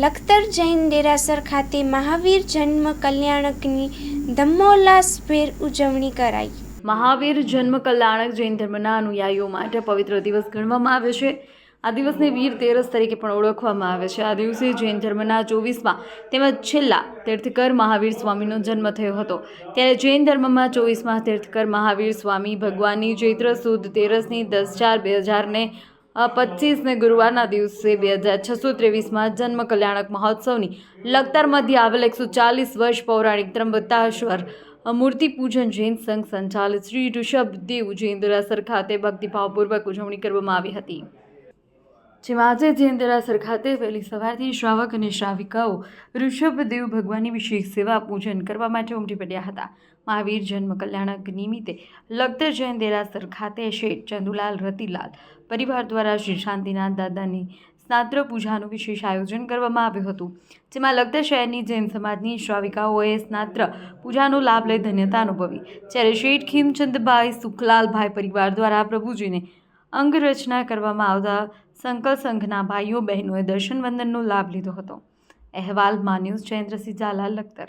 લખતર જૈન દેરાસર ખાતે મહાવીર જન્મ કલ્યાણકની ધમ્મોલ્લાસભેર ઉજવણી કરાઈ. મહાવીર જન્મ કલ્યાણક જૈન ધર્મના અનુયાયીઓ માટે પવિત્ર દિવસ ગણવામાં આવે છે. આ દિવસને વીર તેરસ તરીકે પણ ઓળખવામાં આવે છે. આ દિવસે જૈન ધર્મના ચોવીસમાં તેમજ છેલ્લા તીર્થકર મહાવીર સ્વામીનો જન્મ થયો હતો. ત્યારે જૈન ધર્મમાં ચોવીસમાં તીર્થકર મહાવીર સ્વામી ભગવાનની ચૈત્ર સુદ તેરસની દસ ચાર બે હજારને પચીસને ગુરુવારના દિવસે બે હજાર છસો ત્રેવીસમાં જન્મ કલ્યાણક મહોત્સવની લખતર મધ્ય આવેલ એકસો ચાલીસ વર્ષ પૌરાણિક ત્રંબતાશ્વર મૂર્તિ પૂજન જૈન સંઘ સંચાલિત શ્રી ઋષભદેવ જૈન દેરાસર ખાતે ભક્તિભાવપૂર્વક ઉજવણી કરવામાં આવી હતી. જેમાં આજે જૈન દેરાસર ખાતે વહેલી સવારથી શ્રાવક અને શ્રાવિકાઓ ઋષભદેવ ભગવાનની વિશેષ સેવા પૂજન કરવા માટે ઉમટી પડ્યા હતા. મહાવીર જન્મ કલ્યાણક નિમિત્તે લગ્ન જૈન દેરાસર ખાતે શેઠ ચંદુલાલ, રતિલાલ પરિવાર દ્વારા શ્રી શાંતિનાથ દાદાની સ્નાત્ર પૂજાનું વિશેષ આયોજન કરવામાં આવ્યું હતું. જેમાં લગ્ન શહેરની જૈન સમાજની શ્રાવિકાઓએ સ્નાત્ર પૂજાનો લાભ લઈ ધન્યતા અનુભવી. જ્યારે શેઠ ખીમચંદભાઈ સુખલાલભાઈ પરિવાર દ્વારા પ્રભુજીને અંગરચના કરવામાં આવતા સંકલ્પ સંઘના ભાઈઓ બહેનોએ દર્શન વંદનનો લાભ લીધો હતો. અહેવાલ મા ન્યૂઝ જયેન્દ્રસિંહ ઝાલા લખતર.